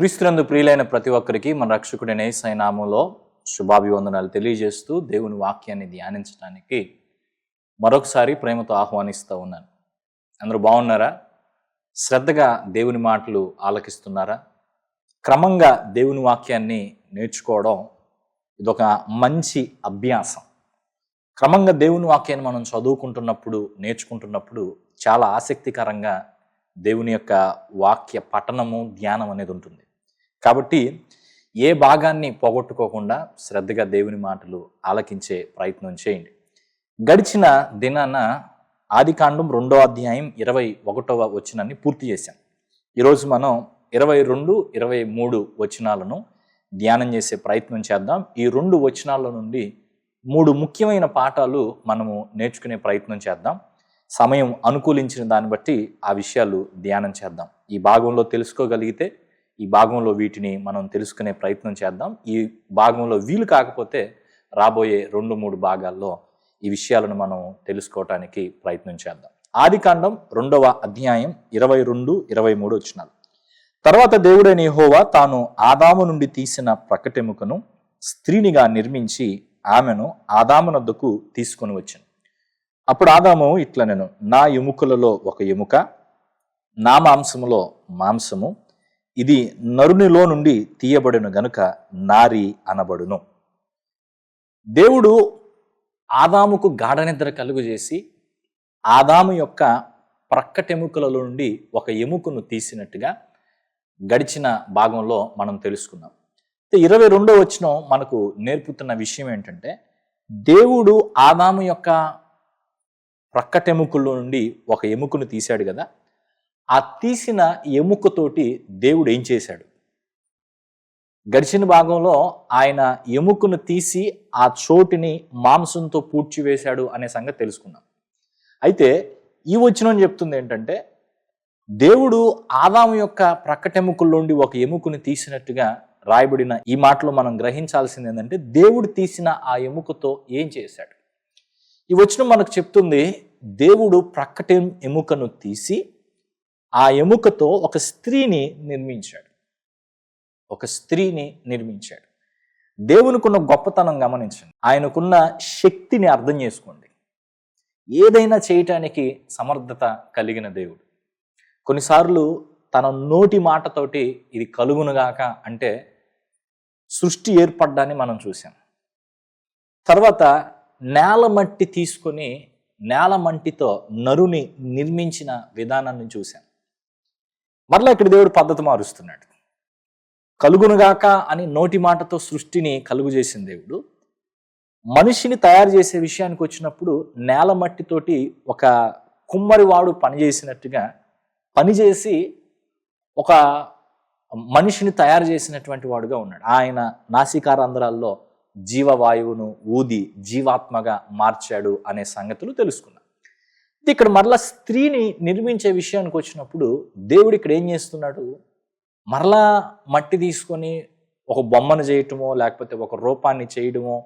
క్రీస్తునందు ప్రియులైన ప్రతి ఒక్కరికి మన రక్షకుడైన యేసయ్య నామంలో శుభాభివందనాలు తెలియజేస్తూ దేవుని వాక్యాన్ని ధ్యానించడానికి మరొకసారి ప్రేమతో ఆహ్వానిస్తూ ఉన్నాను. అందరూ బాగున్నారా? శ్రద్ధగా దేవుని మాటలు ఆలకిస్తున్నారా? క్రమంగా దేవుని వాక్యాన్ని నేర్చుకోవడం ఇదొక మంచి అభ్యాసం. క్రమంగా దేవుని వాక్యాన్ని మనం చదువుకుంటున్నప్పుడు నేర్చుకుంటున్నప్పుడు చాలా ఆసక్తికరంగా దేవుని యొక్క వాక్య పఠనము ధ్యానం అనేది ఉంటుంది. కాబట్టి ఏ భాగాన్ని పోగొట్టుకోకుండా శ్రద్ధగా దేవుని మాటలు ఆలకించే ప్రయత్నం చేయండి. గడిచిన దినాన ఆదికాండం రెండో అధ్యాయం ఇరవై ఒకటవ వచనాన్ని పూర్తి చేశాం. ఈరోజు మనం ఇరవై రెండు ఇరవై మూడు వచనాలను ధ్యానం చేసే ప్రయత్నం చేద్దాం. ఈ రెండు వచనాల నుండి మూడు ముఖ్యమైన పాఠాలు మనము నేర్చుకునే ప్రయత్నం చేద్దాం. సమయం అనుకూలించిన దాన్ని బట్టి ఆ విషయాలు ధ్యానం చేద్దాం. ఈ భాగంలో తెలుసుకోగలిగితే ఈ భాగంలో వీటిని మనం తెలుసుకునే ప్రయత్నం చేద్దాం. ఈ భాగంలో వీలు కాకపోతే రాబోయే రెండు మూడు భాగాల్లో ఈ విషయాలను మనం తెలుసుకోవటానికి ప్రయత్నం చేద్దాం. ఆదికాండం రెండవ అధ్యాయం ఇరవై రెండు ఇరవై మూడు వచ్చినాలు తర్వాత దేవుడైన యహోవా తాను ఆదాము నుండి తీసిన ప్రకటెముకను స్త్రీనిగా నిర్మించి ఆమెను ఆదామునొద్దకు తీసుకొని వచ్చాను. అప్పుడు ఆదాము ఇట్లా నేను నా ఎముకలలో ఒక ఎముక నా మాంసములో మాంసము ఇది నరునిలో నుండి తీయబడిన గనుక నారి అనబడును. దేవుడు ఆదాముకు గాఢ నిద్ర కలుగు చేసి ఆదాము యొక్క ప్రక్కటెముకలలో నుండి ఒక ఎముకను తీసినట్టుగా గడిచిన భాగంలో మనం తెలుసుకున్నాం. ఇరవై రెండో వచ్చిన మనకు నేర్పుతున్న విషయం ఏంటంటే దేవుడు ఆదాము యొక్క ప్రక్కటెముకల్లో నుండి ఒక ఎముకను తీశాడు కదా ఆ తీసిన ఎముకతోటి దేవుడు ఏం చేశాడు? గడిచిన భాగంలో ఆయన ఎముకను తీసి ఆ చోటిని మాంసంతో పూడ్చివేశాడు అనే సంగతి తెలుసుకున్నాం. అయితే ఈ వచ్చిన చెప్తుంది ఏంటంటే దేవుడు ఆదాము యొక్క ప్రక్కటెముకల్లోండి ఒక ఎముకను తీసినట్టుగా రాయబడిన ఈ మాటలో మనం గ్రహించాల్సింది ఏంటంటే దేవుడు తీసిన ఆ ఎముకతో ఏం చేశాడు? ఈ వచనం మనకు చెప్తుంది దేవుడు ప్రక్కట ఎముకను తీసి ఆ ఎముకతో ఒక స్త్రీని నిర్మించాడు. ఒక స్త్రీని నిర్మించాడు. దేవునికున్న గొప్పతనం గమనించండి. ఆయనకున్న శక్తిని అర్థం చేసుకోండి. ఏదైనా చేయటానికి సమర్థత కలిగిన దేవుడు. కొన్నిసార్లు తన నోటి మాటతోటి ఇది కలుగునుగాక అంటే సృష్టి ఏర్పడ్డాన్ని మనం చూసాం తర్వాత నేల మట్టి తీసుకొని నేల మట్టితో నరుని నిర్మించిన విధానాన్ని చూశాం. మరలా ఇక్కడ దేవుడు పద్ధతి మారుస్తున్నాడు. కలుగునుగాక అని నోటి మాటతో సృష్టిని కలుగు చేసిన దేవుడు మనిషిని తయారు చేసే విషయానికి వచ్చినప్పుడు నేల మట్టితోటి ఒక కుమ్మరివాడు పనిచేసినట్టుగా పనిచేసి ఒక మనిషిని తయారు చేసినటువంటి వాడుగా ఉన్నాడు. ఆయన నాసికారంధ్రాల్లో జీవవాయువును ఊది జీవాత్మగా మార్చాడు అనే సంగతులు తెలుసుకున్నాం. ఇక్కడ మరలా స్త్రీని నిర్మించే విషయానికి వచ్చినప్పుడు దేవుడు ఇక్కడ ఏం చేస్తున్నాడు? మరలా మట్టి తీసుకొని ఒక బొమ్మను చేయటమో లేకపోతే ఒక రూపాన్ని చేయడమో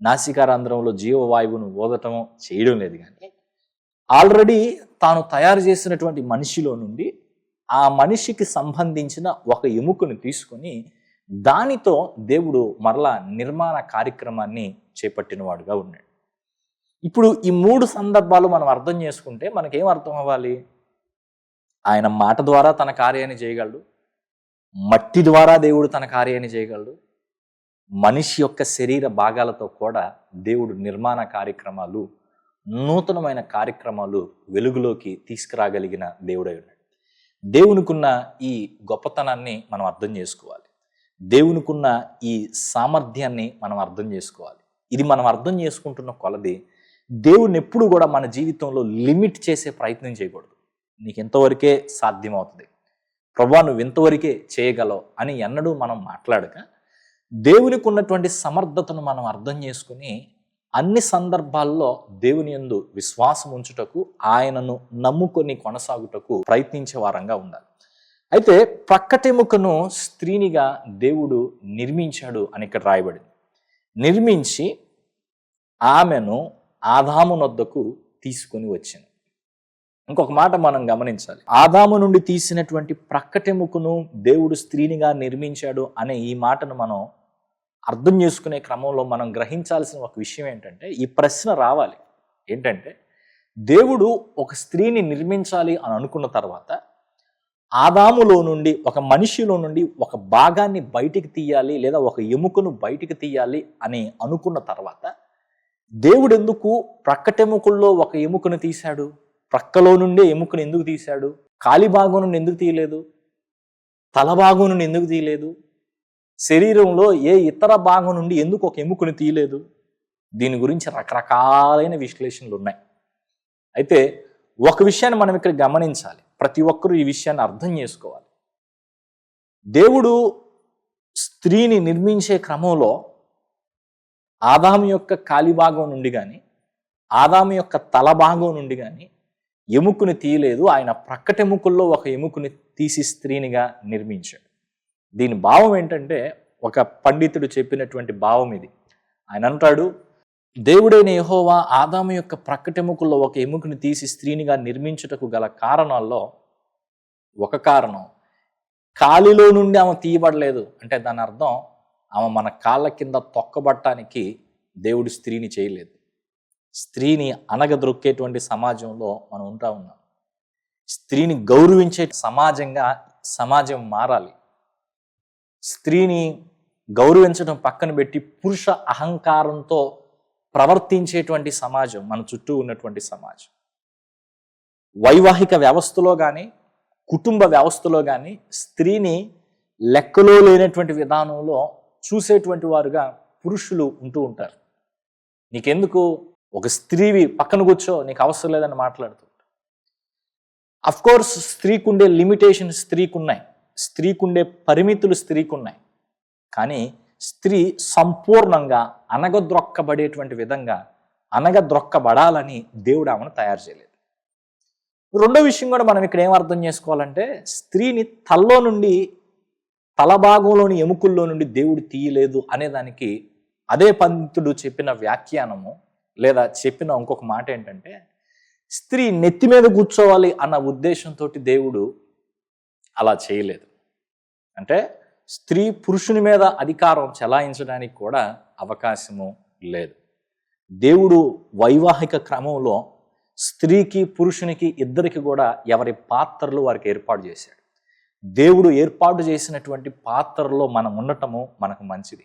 నాసికారంధ్రంలో జీవవాయువును ఓదటమో చేయడం లేదు కానీ ఆల్రెడీ తాను తయారు చేసినటువంటి మనిషిలో నుండి ఆ మనిషికి సంబంధించిన ఒక ఎముకను తీసుకొని దానితో దేవుడు మరలా నిర్మాణ కార్యక్రమాన్ని చేపట్టినవాడుగా ఉన్నాడు. ఇప్పుడు ఈ మూడు సందర్భాలు మనం అర్థం చేసుకుంటే మనకేం అర్థం అవ్వాలి? ఆయన మాట ద్వారా తన కార్యాన్ని చేయగలడు. మట్టి ద్వారా దేవుడు తన కార్యాన్ని చేయగలడు. మనిషి యొక్క శరీర భాగాలతో కూడా దేవుడు నిర్మాణ కార్యక్రమాలు నూతనమైన కార్యక్రమాలు వెలుగులోకి తీసుకురాగలిగిన దేవుడై ఉన్నాడు. దేవునికున్న ఈ గొప్పతనాన్ని మనం అర్థం చేసుకోవాలి. దేవునికున్న ఈ సామర్థ్యాన్ని మనం అర్థం చేసుకోవాలి. ఇది మనం అర్థం చేసుకుంటున్న కొలది దేవుడిని ఎప్పుడు కూడా మన జీవితంలో లిమిట్ చేసే ప్రయత్నం చేయకూడదు. నీకు ఎంతవరకే సాధ్యమవుతుంది? ప్రభా నువ్వు ఇంతవరకే చేయగలవు? అని ఎన్నడూ మనం మాట్లాడక దేవునికి ఉన్నటువంటి సమర్థతను మనం అర్థం చేసుకుని అన్ని సందర్భాల్లో దేవుని యందు విశ్వాసం ఉంచుటకు ఆయనను నమ్ముకొని కొనసాగుటకు ప్రయత్నించే వారంగా ఉండాలి. అయితే ప్రక్కటెముకను స్త్రీనిగా దేవుడు నిర్మించాడు అని ఇక్కడ రాయబడింది. నిర్మించి ఆమెను ఆదామునొద్దకు తీసుకొని వచ్చాను ఇంకొక మాట మనం గమనించాలి. ఆదాము నుండి తీసినటువంటి ప్రక్కటెముకను దేవుడు స్త్రీనిగా నిర్మించాడు అనే ఈ మాటను మనం అర్థం చేసుకునే క్రమంలో మనం గ్రహించాల్సిన ఒక విషయం ఏంటంటే ఈ ప్రశ్న రావాలి. ఏంటంటే దేవుడు ఒక స్త్రీని నిర్మించాలి అని అనుకున్న తర్వాత ఆదాములో నుండి ఒక మనిషిలో నుండి ఒక భాగాన్ని బయటికి తీయాలి లేదా ఒక ఎముకను బయటికి తీయాలి అని అనుకున్న తర్వాత దేవుడు ఎందుకు ప్రక్కటెముకల్లో ఒక ఎముకను తీశాడు? ప్రక్కలో నుండే ఎముకను ఎందుకు తీశాడు? కాలి భాగం నుండి ఎందుకు తీయలేదు? తల భాగం నుండి ఎందుకు తీయలేదు? శరీరంలో ఏ ఇతర భాగం నుండి ఎందుకు ఒక ఎముకను తీయలేదు? దీని గురించి రకరకాలైన విశ్లేషణలు ఉన్నాయి. అయితే ఒక విషయాన్ని మనం ఇక్కడ గమనించాలి. ప్రతి ఒక్కరూ ఈ విషయాన్ని అర్థం చేసుకోవాలి. దేవుడు స్త్రీని నిర్మించే క్రమంలో ఆదాము యొక్క కాలి భాగం నుండి కానీ ఆదాము యొక్క తల భాగం నుండి కానీ ఎముకను తీయలేదు. ఆయన ప్రక్కటెముకల్లో ఒక ఎముకని తీసి స్త్రీనిగా నిర్మించాడు. దీని భావం ఏంటంటే ఒక పండితుడు చెప్పినటువంటి భావం ఇది. ఆయన అంటాడు దేవుడైన యహోవా ఆదాము యొక్క ప్రక్కటెముకల్లో ఒక ఎముకని తీసి స్త్రీనిగా నిర్మించుటకు గల కారణాల్లో ఒక కారణం. కాలిలో నుండి ఆమె తీయబడలేదు. అంటే దాని అర్థం ఆమె మన కాళ్ళ కింద తొక్కబట్టడానికి దేవుడు స్త్రీని చేయలేదు. స్త్రీని అనగదొక్కేటువంటి సమాజంలో మనం ఉంటా ఉన్నాం. స్త్రీని గౌరవించే సమాజంగా సమాజం మారాలి. స్త్రీని గౌరవించడం పక్కన పెట్టి పురుష అహంకారంతో ప్రవర్తించేటువంటి సమాజం మన చుట్టూ ఉన్నటువంటి సమాజం. వైవాహిక వ్యవస్థలో కానీ కుటుంబ వ్యవస్థలో కానీ స్త్రీని లెక్కలో లేనటువంటి విధానంలో చూసేటువంటి వారుగా పురుషులు ఉంటూ ఉంటారు. నీకెందుకు? ఒక స్త్రీవి పక్కన కూర్చో నీకు అవసరం లేదని మాట్లాడుతూ అఫ్ కోర్స్ స్త్రీకుండే లిమిటేషన్ స్త్రీకున్నాయి. స్త్రీకుండే పరిమితులు స్త్రీకున్నాయి. కానీ స్త్రీ సంపూర్ణంగా అనగద్రొక్కబడేటువంటి విధంగా అనగద్రొక్కబడాలని దేవుడు ఆమెను తయారు చేయలేదు. రెండో విషయం కూడా మనం ఇక్కడ ఏం అర్థం చేసుకోవాలంటే స్త్రీని తల్లో నుండి తల భాగంలోని ఎముకల్లో నుండి దేవుడు తీయలేదు అనేదానికి అదే పంతుడు చెప్పిన వ్యాఖ్యానము లేదా చెప్పిన ఇంకొక మాట ఏంటంటే స్త్రీ నెత్తి మీద కూర్చోవాలి అన్న ఉద్దేశంతో దేవుడు అలా చేయలేదు. అంటే స్త్రీ పురుషుని మీద అధికారం చెలాయించడానికి కూడా అవకాశము లేదు. దేవుడు వైవాహిక క్రమంలో స్త్రీకి పురుషునికి ఇద్దరికి కూడా ఎవరి పాత్రలు వారికి ఏర్పాటు చేశాడు. దేవుడు ఏర్పాటు చేసినటువంటి పాత్రలో మనం ఉండటము మనకు మంచిది.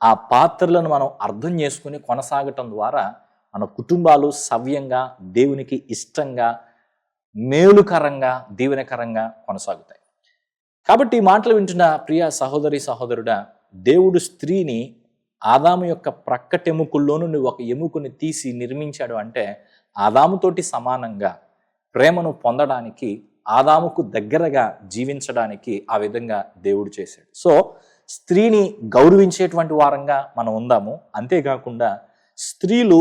ఆ పాత్రలను మనం అర్థం చేసుకుని కొనసాగటం ద్వారా మన కుటుంబాలు సవ్యంగా దేవునికి ఇష్టంగా మేలుకరంగా దీవెనకరంగా కొనసాగుతాయి. కాబట్టి ఈ మాటలు వింటున్న ప్రియ సహోదరి సహోదరుడా దేవుడు స్త్రీని ఆదాము యొక్క ప్రక్కటెముకుల్లోనూ నువ్వు ఒక ఎముకని తీసి నిర్మించాడు అంటే ఆదాముతోటి సమానంగా ప్రేమను పొందడానికి ఆదాముకు దగ్గరగా జీవించడానికి ఆ విధంగా దేవుడు చేశాడు. సో స్త్రీని గౌరవించేటువంటి వారంగా మనం ఉందాము. అంతేకాకుండా స్త్రీలు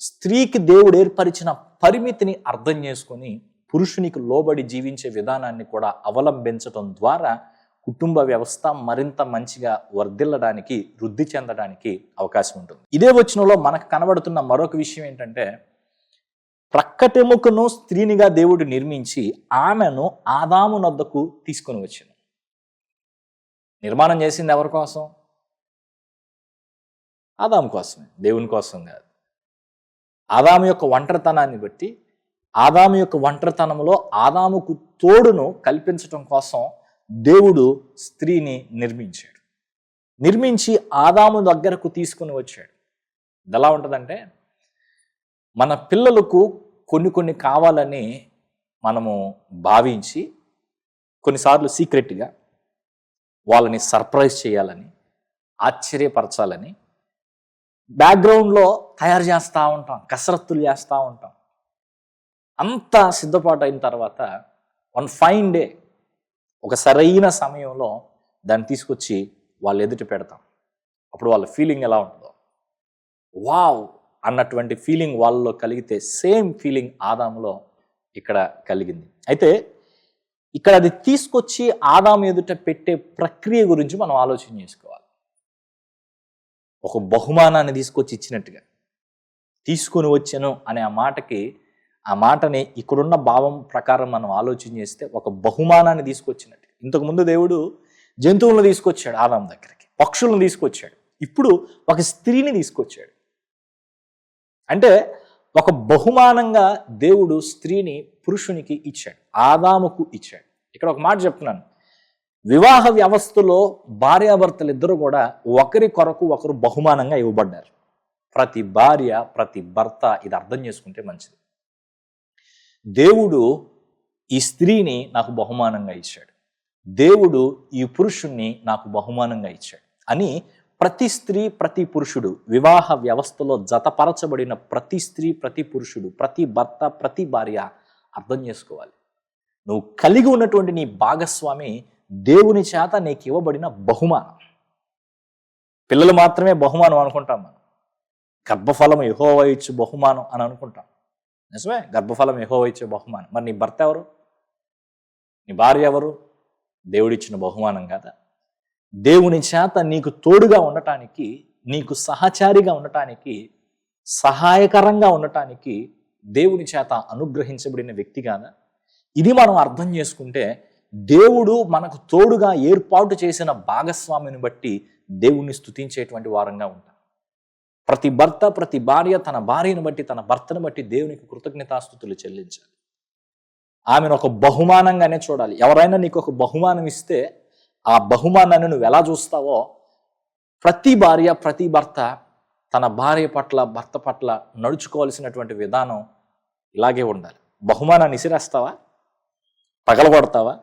స్త్రీకి దేవుడు ఏర్పరిచిన పరిమితిని అర్థం చేసుకొని పురుషునికి లోబడి జీవించే విధానాన్ని కూడా అవలంబించడం ద్వారా కుటుంబ వ్యవస్థ మరింత మంచిగా వర్ధిల్లడానికి వృద్ధి చెందడానికి అవకాశం ఉంటుంది. ఇదే వచనంలో మనకు కనబడుతున్న మరొక విషయం ఏంటంటే ప్రక్కటెముకను స్త్రీనిగా దేవుడు నిర్మించి ఆమెను ఆదాము నొద్దకు తీసుకొని వచ్చాను నిర్మాణం చేసింది ఎవరి కోసం? ఆదాము కోసమే దేవుని కోసం కాదు. ఆదాము యొక్క ఒంటరితనాన్ని బట్టి ఆదాము యొక్క ఒంటరితనంలో ఆదాముకు తోడును కల్పించటం కోసం దేవుడు స్త్రీని నిర్మించాడు. నిర్మించి ఆదాము దగ్గరకు తీసుకుని వచ్చాడు. ఇది ఎలా ఉంటుందంటే మన పిల్లలకు కొన్ని కొన్ని కావాలని మనము భావించి కొన్నిసార్లు సీక్రెట్గా వాళ్ళని సర్ప్రైజ్ చేయాలని ఆశ్చర్యపరచాలని బ్యాక్గ్రౌండ్లో తయారు చేస్తూ ఉంటాం కసరత్తులు చేస్తూ ఉంటాం. అంత సిద్ధపాటు అయిన తర్వాత వన్ ఫైన్ డే ఒక సరైన సమయంలో దాన్ని తీసుకొచ్చి వాళ్ళు ఎదుట పెడతాం. అప్పుడు వాళ్ళ ఫీలింగ్ ఎలా ఉంటుందో. వావ్! అన్నటువంటి ఫీలింగ్ వాళ్ళలో కలిగితే సేమ్ ఫీలింగ్ ఆదాములో ఇక్కడ కలిగింది. అయితే ఇక్కడ అది తీసుకొచ్చి ఆదాము ఎదుట పెట్టే ప్రక్రియ గురించి మనం ఆలోచన చేసుకోవాలి. ఒక బహుమానాన్ని తీసుకొచ్చి ఇచ్చినట్టుగా. తీసుకొని వచ్చాను అనే ఆ మాటకి ఆ మాటని ఇక్కడున్న భావం ప్రకారం మనం ఆలోచన చేస్తే ఒక బహుమానాన్ని తీసుకొచ్చినట్టు ఇంతకుముందు దేవుడు జంతువులను తీసుకొచ్చాడు ఆదాం దగ్గరికి పక్షులను తీసుకొచ్చాడు. ఇప్పుడు ఒక స్త్రీని తీసుకొచ్చాడు. అంటే ఒక బహుమానంగా దేవుడు స్త్రీని పురుషునికి ఇచ్చాడు ఆదాముకు ఇచ్చాడు. ఇక్కడ ఒక మాట చెప్తున్నాను. వివాహ వ్యవస్థలో భార్యాభర్తలు ఇద్దరు కూడా ఒకరి కొరకు ఒకరు బహుమానంగా ఇవ్వబడ్డారు. ప్రతి భార్య ప్రతి భర్త ఇది అర్థం చేసుకుంటే మంచిది. దేవుడు ఈ స్త్రీని నాకు బహుమానంగా ఇచ్చాడు. దేవుడు ఈ పురుషుణ్ణి నాకు బహుమానంగా ఇచ్చాడు అని ప్రతి స్త్రీ ప్రతి పురుషుడు వివాహ వ్యవస్థలో జతపరచబడిన ప్రతి స్త్రీ ప్రతి పురుషుడు ప్రతి భర్త ప్రతి భార్య అర్థం చేసుకోవాలి. నువ్వు కలిగి ఉన్నటువంటి నీ భాగస్వామి దేవుని చేత నీకు ఇవ్వబడిన బహుమానం. పిల్లలు మాత్రమే బహుమానం అనుకుంటాం మనం. గర్భఫలం ఎహోవ ఇచ్చు బహుమానం అని అనుకుంటాం. నిజమే? గర్భఫలం ఎహోవ ఇచ్చే బహుమానం. మరి నీ భర్త ఎవరు? నీ భార్య ఎవరు? దేవుడిచ్చిన బహుమానం కదా? దేవుని చేత నీకు తోడుగా ఉండటానికి నీకు సహచారిగా ఉండటానికి సహాయకరంగా ఉండటానికి దేవుని చేత అనుగ్రహించబడిన వ్యక్తి ఇది మనం అర్థం చేసుకుంటే దేవుడు మనకు తోడుగా ఏర్పాటు చేసిన భాగస్వామిని బట్టి దేవుణ్ణి స్థుతించేటువంటి వారంగా ఉంటాం. ప్రతి భర్త ప్రతి భార్య తన భార్యను బట్టి తన భర్తను బట్టి దేవునికి కృతజ్ఞతాస్థుతులు చెల్లించాలి. ఆమెను ఒక బహుమానంగానే చూడాలి. ఎవరైనా నీకు ఒక బహుమానం ఇస్తే ఆ బహుమానాన్ని నువ్వు ఎలా చూస్తావో ప్రతి భార్య ప్రతి భర్త తన భార్య పట్ల భర్త పట్ల నడుచుకోవాల్సినటువంటి విధానం ఇలాగే ఉండాలి. బహుమానాన్ని ఇసిరేస్తావా? పగలగొడతావా?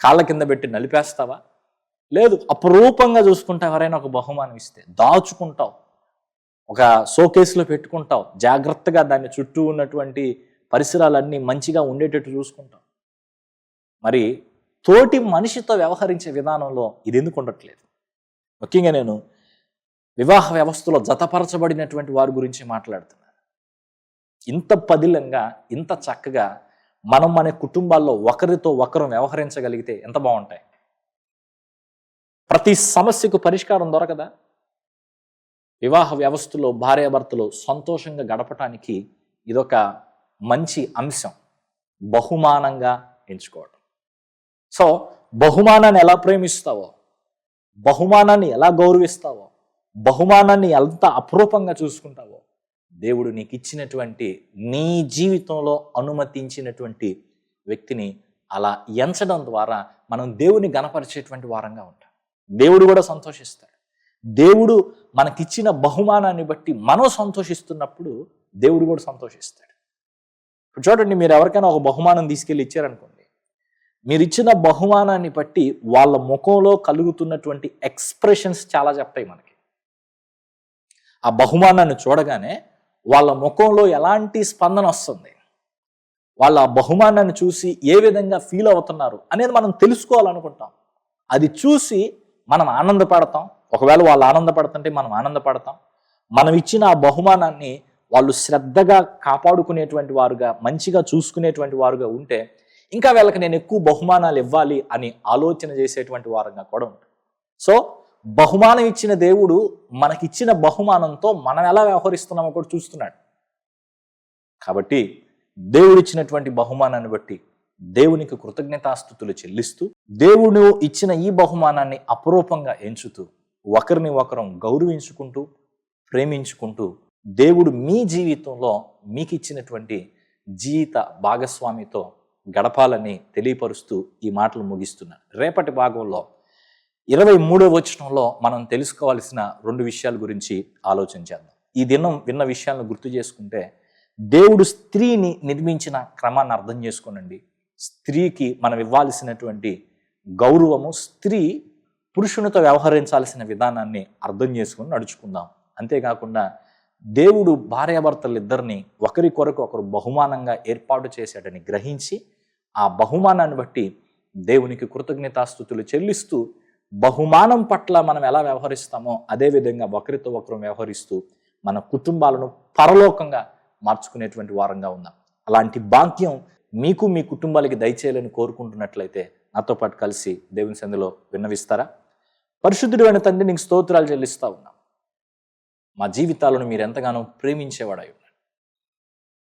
కాళ్ళ కింద పెట్టి నలిపేస్తావా? లేదు అపురూపంగా చూసుకుంటా ఎవరైనా ఒక బహుమానం ఇస్తే దాచుకుంటావు. ఒక షోకేస్లో పెట్టుకుంటావు. జాగ్రత్తగా దాన్ని చుట్టూ ఉన్నటువంటి పరిసరాలన్నీ మంచిగా ఉండేటట్టు చూసుకుంటావు. మరి తోటి మనిషితో వ్యవహరించే విధానంలో ఇది ఎందుకు ఉండట్లేదు? ముఖ్యంగా నేను వివాహ వ్యవస్థలో జతపరచబడినటువంటి వారి గురించి మాట్లాడుతున్నాను ఇంత పదిలంగా ఇంత చక్కగా మనం మన కుటుంబాల్లో ఒకరితో ఒకరు వ్యవహరించగలిగితే ఎంత బాగుంటాయి? ప్రతి సమస్యకు పరిష్కారం దొరకదా? వివాహ వ్యవస్థలో భార్యాభర్తలు సంతోషంగా గడపటానికి ఇదొక మంచి అంశం. బహుమానంగా ఎంచుకోవడం సో బహుమానాన్ని ఎలా ప్రేమిస్తావో బహుమానాన్ని ఎలా గౌరవిస్తావో బహుమానాన్ని ఎంత అపురూపంగా చూసుకుంటావో దేవుడు నీకు ఇచ్చినటువంటి నీ జీవితంలో అనుమతించినటువంటి వ్యక్తిని అలా ఎంచడం ద్వారా మనం దేవుని గణపరిచేటువంటి వారంగా ఉంటాం. దేవుడు కూడా సంతోషిస్తాడు. దేవుడు మనకిచ్చిన బహుమానాన్ని బట్టి మనం సంతోషిస్తున్నప్పుడు దేవుడు కూడా సంతోషిస్తాడు. చూడండి మీరు ఎవరికైనా ఒక బహుమానం తీసుకెళ్ళి ఇచ్చారనుకోండి మీరు ఇచ్చిన బహుమానాన్ని బట్టి వాళ్ళ ముఖంలో కలుగుతున్నటువంటి ఎక్స్ప్రెషన్స్ చాలా చెప్తాయి మనకి. ఆ బహుమానాన్ని చూడగానే వాళ్ళ ముఖంలో ఎలాంటి స్పందన వస్తుంది? వాళ్ళ ఆ బహుమానాన్ని చూసి ఏ విధంగా ఫీల్ అవుతున్నారు అనేది మనం తెలుసుకోవాలనుకుంటాం. అది చూసి మనం ఆనందపడతాం. ఒకవేళ వాళ్ళు ఆనందపడుతుంటే మనం ఆనందపడతాం. మనం ఇచ్చిన ఆ బహుమానాన్ని వాళ్ళు శ్రద్ధగా కాపాడుకునేటువంటి వారుగా మంచిగా చూసుకునేటువంటి వారుగా ఉంటే ఇంకా వీళ్ళకి నేను ఎక్కువ బహుమానాలు ఇవ్వాలి అని ఆలోచన చేసేటువంటి వారంగా కూడా ఉంటారు. సో బహుమానం ఇచ్చిన దేవుడు మనకిచ్చిన బహుమానంతో మనం ఎలా వ్యవహరిస్తున్నామో కూడా చూస్తున్నాడు. కాబట్టి దేవుడిచ్చినటువంటి బహుమానాన్ని బట్టి దేవునికి కృతజ్ఞతాస్థుతులు చెల్లిస్తూ దేవుడు ఇచ్చిన ఈ బహుమానాన్ని అపురూపంగా ఎంచుతూ ఒకరిని ఒకరం గౌరవించుకుంటూ ప్రేమించుకుంటూ దేవుడు మీ జీవితంలో మీకు ఇచ్చినటువంటి జీవిత భాగస్వామితో గడపాలని తెలియపరుస్తూ ఈ మాటలు ముగిస్తున్నాను రేపటి భాగంలో ఇరవై మూడో వచనంలో మనం తెలుసుకోవాల్సిన రెండు విషయాల గురించి ఆలోచన చేద్దాం. ఈ దినం విన్న విషయాలను గుర్తు చేసుకుంటే దేవుడు స్త్రీని నిర్మించిన క్రమాన్ని అర్థం చేసుకోనండి. స్త్రీకి మనం ఇవ్వాల్సినటువంటి గౌరవము స్త్రీ పురుషునితో వ్యవహరించాల్సిన విధానాన్ని అర్థం చేసుకుని నడుచుకుందాం. అంతేకాకుండా దేవుడు భార్యాభర్తలు ఇద్దరిని ఒకరి కొరకు ఒకరు బహుమానంగా ఏర్పాటు చేశాడని గ్రహించి ఆ బహుమానాన్ని బట్టి దేవునికి కృతజ్ఞతాస్థుతులు చెల్లిస్తూ బహుమానం పట్ల మనం ఎలా వ్యవహరిస్తామో అదేవిధంగా ఒకరితో ఒకరు వ్యవహరిస్తూ మన కుటుంబాలను పరలోకంగా మార్చుకునేటువంటి వారంగా ఉందాం. అలాంటి భాగ్యం మీకు మీ కుటుంబాలకి దయచేయాలని కోరుకుంటున్నట్లయితే నాతో పాటు కలిసి దేవుని సంధిలో విన్నవిస్తారా? పరిశుద్ధుడు అయిన తండ్రి నీకు స్తోత్రాలు చెల్లిస్తా ఉన్నాం. మా జీవితాలను మీరు ఎంతగానో ప్రేమించేవాడై ఉన్నారు.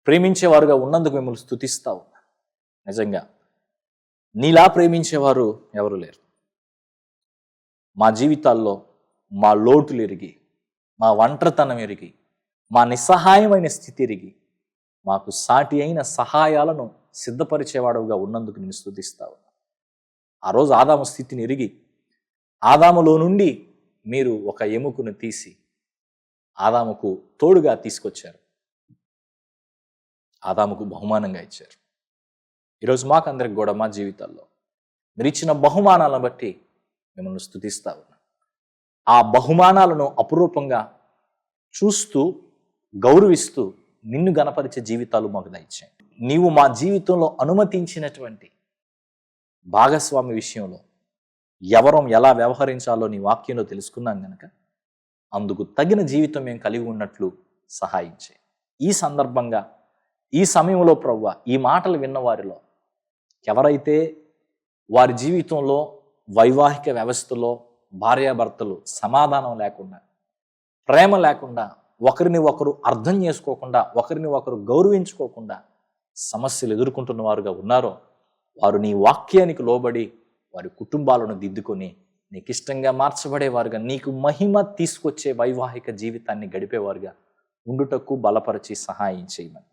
ప్రేమించేవారుగా ఉన్నందుకు మిమ్మల్ని స్థుతిస్తావు నిజంగా. నీలా ప్రేమించేవారు ఎవరు లేరు. మా జీవితాల్లో మా లోటులు ఎరిగి మా ఒంటరితనం ఎరిగి మా నిస్సహాయమైన స్థితి ఎరిగి మాకు సాటి అయిన సహాయాలను సిద్ధపరిచేవాడుగా ఉన్నందుకు నేను స్థుతిస్తావు ఆ రోజు ఆదాము స్థితిని ఎరిగి ఆదాములో నుండి మీరు ఒక ఎముకను తీసి ఆదాముకు తోడుగా తీసుకొచ్చారు. ఆదాముకు బహుమానంగా ఇచ్చారు. ఈరోజు మాకు అందరికి కూడా మా జీవితాల్లో మీరు ఇచ్చిన బహుమానాలను బట్టి మిమ్మల్ని స్థుతిస్తా ఉన్నాం. ఆ బహుమానాలను అపురూపంగా చూస్తూ గౌరవిస్తూ నిన్ను గనపరిచే జీవితాలు మాకు దయచేయండి. నీవు మా జీవితంలో అనుమతించినటువంటి భాగస్వామి విషయంలో ఎవరం ఎలా వ్యవహరించాలో నీ వాక్యంలో తెలుసుకున్నాం గనక అందుకు తగిన జీవితం మేము కలిగి ఉన్నట్లు సహాయించే ఈ సందర్భంగా ఈ సమయంలో ప్రవ్వ ఈ మాటలు విన్న వారిలో ఎవరైతే వారి జీవితంలో వైవాహిక వ్యవస్థలో భార్యాభర్తలు సమాధానం లేకుండా ప్రేమ లేకుండా ఒకరిని ఒకరు అర్థం చేసుకోకుండా ఒకరిని ఒకరు గౌరవించుకోకుండా సమస్యలు ఎదుర్కొంటున్న వారుగా ఉన్నారో వారు నీ వాక్యానికి లోబడి వారి కుటుంబాలను దిద్దుకొని నీకు ఇష్టంగా మార్చబడేవారుగా నీకు మహిమ తీసుకొచ్చే వైవాహిక జీవితాన్ని గడిపేవారుగా ఉండుటకు బలపరిచి సహాయం చేయమని.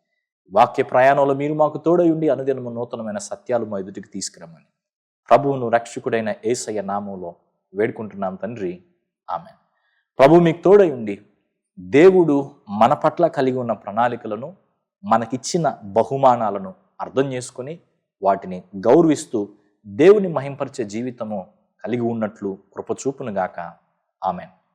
వాక్య ప్రయాణంలో మీరు మాకు తోడై ఉండి అనుదినము నూతనమైన సత్యాలు మా ఎదుటికి తీసుకురమ్మని. ప్రభువును రక్షకుడైన ఏసయ్య నామంలో వేడుకుంటున్నాం తండ్రి. ఆమె ప్రభు మీకు తోడై ఉండి దేవుడు మన పట్ల కలిగి ఉన్న ప్రణాళికలను మనకిచ్చిన బహుమానాలను అర్థం చేసుకొని వాటిని గౌరవిస్తూ దేవుని మహింపరిచే జీవితము కలిగి ఉన్నట్లు కృపచూపునుగాక ఆమెన్.